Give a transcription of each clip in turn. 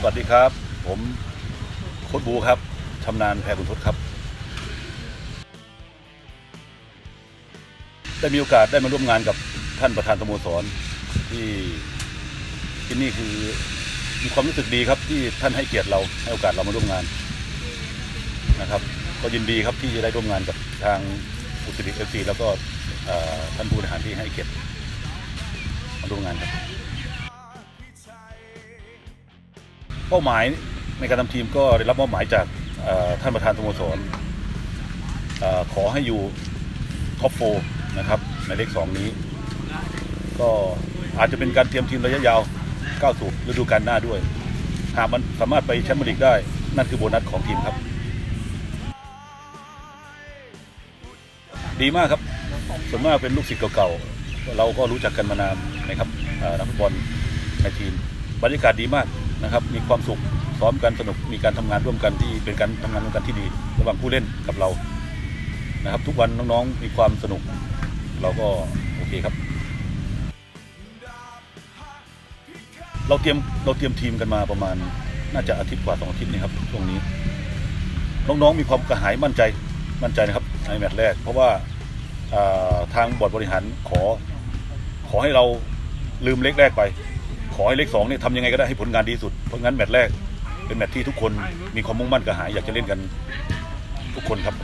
สวัสดีครับ ผมโค้ดบูครับชำนาญแพรบุญทศครับ ได้มีโอกาสได้มาร่วมงานกับท่านประธานสโมสรที่ที่นี่คือมีความรู้สึกดีครับ ที่ท่านให้เกียรติเราให้โอกาสเรามาร่วมงานนะครับ ก็ยินดีครับที่จะได้ร่วมงานกับทางอุตริเอฟซีแล้วก็ท่านผู้บริหารที่ให้เกียรติมาร่วมงานครับ เป้าหมายในการทำทีมก็ได้รับมอบหมายจากท่านประธานสโมสรขอให้อยู่ท็อปโฟนะครับในเลขสองนี้ ก็อาจจะเป็นการเตรียมทีมระยะยาวก้าวสู่ฤดูกาลหน้าด้วย หากมันสามารถไปแชมเปี้ยนลีกได้ นั่นคือโบนัสของทีมครับ ดีมากครับ ส่วนมากเป็นลูกศิษย์เก่าๆ เราก็รู้จักกันมานานนะครับนักฟุตบอลในทีม บรรยากาศดีมาก นะครับมีความสุขซ้อมกันสนุกมีการทำงานร่วมกันที่เป็นการทำงานร่วมกันที่ดี ระหว่างผู้เล่นกับเรานะครับ ทุกวันน้องๆมีความสนุก เราก็โอเคครับ เราเตรียมเราเตรียมทีมกันมาประมาณน่าจะอาทิตย์กว่าสองอาทิตย์นี่ครับช่วงนี้ น้องๆมีความกระหายมั่นใจมั่นใจนะครับในแมตช์แรก เพราะว่าาทางบอร์ดบริหารขอขอให้เราลืมเลขแรกไป ขอให้เลขสองเนี่ยทำยังไงก็ได้ให้ผลงานดีสุด เพราะงั้นแมตช์แรกเป็นแมตช์ที่ทุกคนมีความมุ่งมั่นกระหายอยากจะเล่นกันทุกคนครับ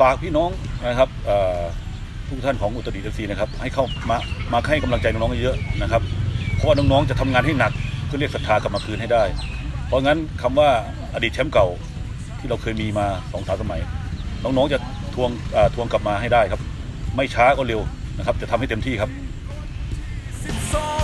ฝากพี่น้องนะครับทุกท่านของอุตรดิตถ์ซีนะครับ ให้เข้ามามาให้กำลังใจน้องๆเยอะนะครับ เพราะว่าน้องๆจะทำงานให้หนักเพื่อเรียกศรัทธากลับมาคืนให้ได้ เพราะงั้นคำว่าอดีตแชมป์เก่าที่เราเคยมีมาสองสามสมัย น้องๆจะทวงทวงกลับมาให้ได้ครับ ไม่ช้าก็เร็วนะครับ จะทำให้เต็มที่ครับ son.